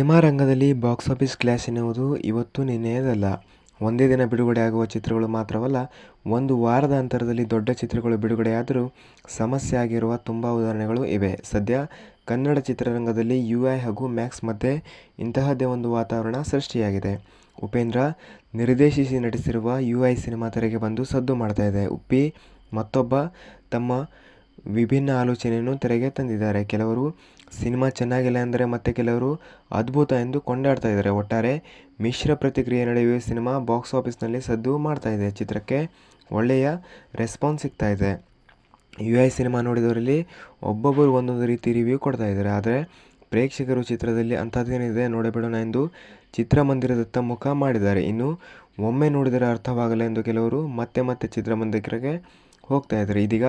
Cinema ರಂಗದಲ್ಲಿ box office class ಎನ್ನುವುದು ಇವತ್ತು ನಿನ್ನೆಯದಲ್ಲ. ಒಂದೇ ದಿನ ಬಿಡುಗಡೆಯಾಗುವ ಚಿತ್ರಗಳು ಮಾತ್ರವಲ್ಲ, ಒಂದು ವಾರದ ಅಂತರದಲ್ಲಿ ದೊಡ್ಡ ಚಿತ್ರಗಳು ಬಿಡುಗಡೆಯಾದರೂ ಸಮಸ್ಯೆ ಆಗಿರುವ ತುಂಬ ಉದಾಹರಣೆಗಳು ಇವೆ. ಸದ್ಯ ಕನ್ನಡ ಚಿತ್ರರಂಗದಲ್ಲಿ ಯುಐ ಹಾಗೂ ಮ್ಯಾಕ್ಸ್ ಮಧ್ಯೆ ಇಂತಹದ್ದೇ ಒಂದು ವಾತಾವರಣ ಸೃಷ್ಟಿಯಾಗಿದೆ. ಉಪೇಂದ್ರ ನಿರ್ದೇಶಿಸಿ ನಟಿಸಿರುವ ಯುಐ ಸಿನಿಮಾ ತೆರೆಗೆ ಬಂದು ಸದ್ದು ಮಾಡ್ತಾ ಇದೆ. ಉಪ್ಪಿ ಮತ್ತೊಬ್ಬ ತಮ್ಮ ವಿಭಿನ್ನ ಆಲೋಚನೆಯನ್ನು ತೆರೆಗೆ ತಂದಿದ್ದಾರೆ. ಕೆಲವರು ಸಿನಿಮಾ ಚೆನ್ನಾಗಿಲ್ಲ ಅಂದರೆ ಮತ್ತೆ ಕೆಲವರು ಅದ್ಭುತ ಎಂದು ಕೊಂಡಾಡ್ತಾ ಇದ್ದಾರೆ. ಒಟ್ಟಾರೆ ಮಿಶ್ರ ಪ್ರತಿಕ್ರಿಯೆ ನಡೆಯುವ ಸಿನಿಮಾ ಬಾಕ್ಸ್ ಆಫೀಸ್ನಲ್ಲಿ ಸದ್ದು ಮಾಡ್ತಾ ಇದೆ. ಚಿತ್ರಕ್ಕೆ ಒಳ್ಳೆಯ ರೆಸ್ಪಾನ್ಸ್ ಸಿಗ್ತಾ ಇದೆ. ಯು ಐ ಸಿನಿಮಾ ನೋಡಿದವರಲ್ಲಿ ಒಬ್ಬೊಬ್ಬರು ಒಂದೊಂದು ರೀತಿ ರಿವ್ಯೂ ಕೊಡ್ತಾ ಇದ್ದಾರೆ. ಆದರೆ ಪ್ರೇಕ್ಷಕರು ಚಿತ್ರದಲ್ಲಿ ಅಂಥದ್ದೇನಿದೆ ನೋಡಿಬಿಡೋಣ ಎಂದು ಚಿತ್ರಮಂದಿರದತ್ತ ಮುಖ ಮಾಡಿದ್ದಾರೆ. ಇನ್ನು ಒಮ್ಮೆ ನೋಡಿದರೆ ಅರ್ಥವಾಗಲ್ಲ ಎಂದು ಕೆಲವರು ಮತ್ತೆ ಮತ್ತೆ ಚಿತ್ರಮಂದಿರಕ್ಕೆ ಹೋಗ್ತಾ ಇದ್ದಾರೆ. ಇದೀಗ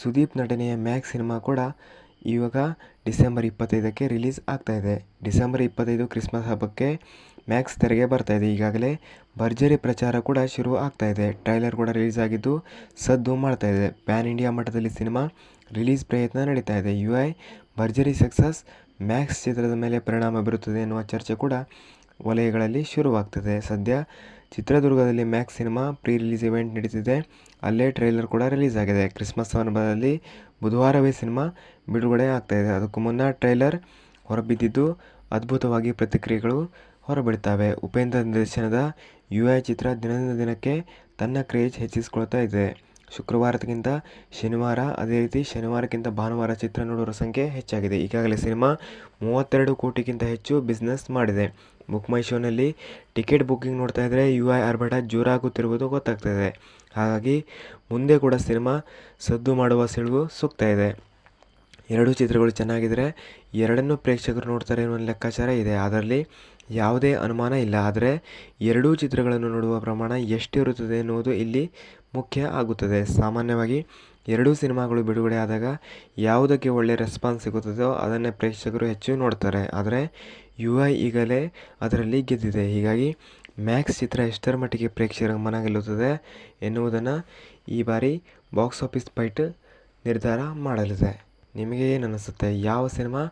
ಸುದೀಪ್ ನಟನೆಯ ಮ್ಯಾಕ್ಸ್ ಸಿನಿಮಾ ಕೂಡ ಇವಾಗ ಡಿಸೆಂಬರ್ ಇಪ್ಪತ್ತೈದಕ್ಕೆ ರಿಲೀಸ್ ಆಗ್ತಾ ಇದೆ. ಡಿಸೆಂಬರ್ ಇಪ್ಪತ್ತೈದು ಕ್ರಿಸ್ಮಸ್ ಹಬ್ಬಕ್ಕೆ ಮ್ಯಾಕ್ಸ್ ತೆರೆಗೆ ಬರ್ತಾ ಇದೆ. ಈಗಾಗಲೇ ಭರ್ಜರಿ ಪ್ರಚಾರ ಕೂಡ ಶುರು ಆಗ್ತಾ ಇದೆ. ಟ್ರೈಲರ್ ಕೂಡ ರಿಲೀಸ್ ಆಗಿದ್ದು ಸದ್ದು ಮಾಡ್ತಾ ಇದೆ. ಪ್ಯಾನ್ ಇಂಡಿಯಾ ಮಟ್ಟದಲ್ಲಿ ಸಿನಿಮಾ ರಿಲೀಸ್ ಪ್ರಯತ್ನ ನಡೀತಾ ಇದೆ. ಯುಐ ಭರ್ಜರಿ ಸಕ್ಸಸ್ ಮ್ಯಾಕ್ಸ್ ಚಿತ್ರದ ಮೇಲೆ ಪರಿಣಾಮ ಬೀರುತ್ತದೆ ಎನ್ನುವ ಚರ್ಚೆ ಕೂಡ ವಲಯಗಳಲ್ಲಿ ಶುರುವಾಗ್ತದೆ ಸದ್ಯ ಚಿತ್ರದುರ್ಗದಲ್ಲಿ Max cinema pre release event ನಡೀತಿದೆ. ಅಲ್ಲೇ ಟ್ರೈಲರ್ ಕೂಡ ರಿಲೀಸ್ ಆಗಿದೆ. ಕ್ರಿಸ್ಮಸ್ ಸಂದರ್ಭದಲ್ಲಿ ಬುಧವಾರವೇ ಸಿನಿಮಾ ಬಿಡುಗಡೆ ಇದೆ. ಅದಕ್ಕೂ ಮುನ್ನ ಟ್ರೈಲರ್ ಹೊರಬಿದ್ದಿದ್ದು ಅದ್ಭುತವಾಗಿ ಪ್ರತಿಕ್ರಿಯೆಗಳು ಹೊರಬಿಡ್ತವೆ ಉಪೇಂದ್ರ ನಿರ್ದೇಶನದ ಯು ಚಿತ್ರ ದಿನದಿಂದ ದಿನಕ್ಕೆ ತನ್ನ ಕ್ರೇಜ್ ಹೆಚ್ಚಿಸಿಕೊಳ್ತಾ ಇದೆ. ಶುಕ್ರವಾರಕ್ಕಿಂತ ಶನಿವಾರ, ಅದೇ ರೀತಿ ಶನಿವಾರಕ್ಕಿಂತ ಭಾನುವಾರ ಚಿತ್ರ ನೋಡುವ ಸಂಖ್ಯೆ ಹೆಚ್ಚಾಗಿದೆ. ಈಗಾಗಲೇ ಸಿನಿಮಾ ಮೂವತ್ತೆರಡು ಕೋಟಿಗಿಂತ ಹೆಚ್ಚು ಬಿಸ್ನೆಸ್ ಮಾಡಿದೆ. ಬುಕ್ ಮೈ ಶೋನಲ್ಲಿ ಟಿಕೆಟ್ ಬುಕ್ಕಿಂಗ್ ನೋಡ್ತಾ ಇದ್ದರೆ ಯು ಐ ಆರ್ಭಟ ಜೋರಾಗುತ್ತಿರುವುದು ಗೊತ್ತಾಗ್ತಿದೆ. ಹಾಗಾಗಿ ಮುಂದೆ ಕೂಡ ಸಿನಿಮಾ ಸದ್ದು ಮಾಡುವ ಸುಳಿವು ಸೂಕ್ತ ಇದೆ. ಎರಡೂ ಚಿತ್ರಗಳು ಚೆನ್ನಾಗಿದ್ರೆ ಎರಡನ್ನೂ ಪ್ರೇಕ್ಷಕರು ನೋಡ್ತಾರೆ ಎನ್ನುವ ಲೆಕ್ಕಾಚಾರ ಇದೆ. ಅದರಲ್ಲಿ ಯಾವುದೇ ಅನುಮಾನ ಇಲ್ಲ. ಆದರೆ ಎರಡೂ ಚಿತ್ರಗಳನ್ನು ನೋಡುವ ಪ್ರಮಾಣ ಎಷ್ಟಿರುತ್ತದೆ ಎನ್ನುವುದು ಇಲ್ಲಿ ಮುಖ್ಯ ಆಗುತ್ತದೆ. ಸಾಮಾನ್ಯವಾಗಿ ಎರಡೂ ಸಿನಿಮಾಗಳು ಬಿಡುಗಡೆ ಆದಾಗ ಯಾವುದಕ್ಕೆ ಒಳ್ಳೆಯ ರೆಸ್ಪಾನ್ಸ್ ಸಿಗುತ್ತದೋ ಅದನ್ನೇ ಪ್ರೇಕ್ಷಕರು ಹೆಚ್ಚು ನೋಡ್ತಾರೆ. ಆದರೆ ಯು ಐ ಈಗಲೇ ಅದರಲ್ಲಿ ಗೆದ್ದಿದೆ. ಹೀಗಾಗಿ ಮ್ಯಾಕ್ಸ್ ಚಿತ್ರ ಎಷ್ಟರ ಮಟ್ಟಿಗೆ ಪ್ರೇಕ್ಷಕರ ಮನ ಗೆಲ್ಲುತ್ತದೆ ಎನ್ನುವುದನ್ನು ಈ ಬಾರಿ ಬಾಕ್ಸ್ ಆಫೀಸ್ ಫೈಟ್ ನಿರ್ಧಾರ ಮಾಡಲಿದೆ. ನಿಮಗೆ ಏನನ್ನಿಸುತ್ತೆ? ಯಾವ ಸಿನಿಮಾ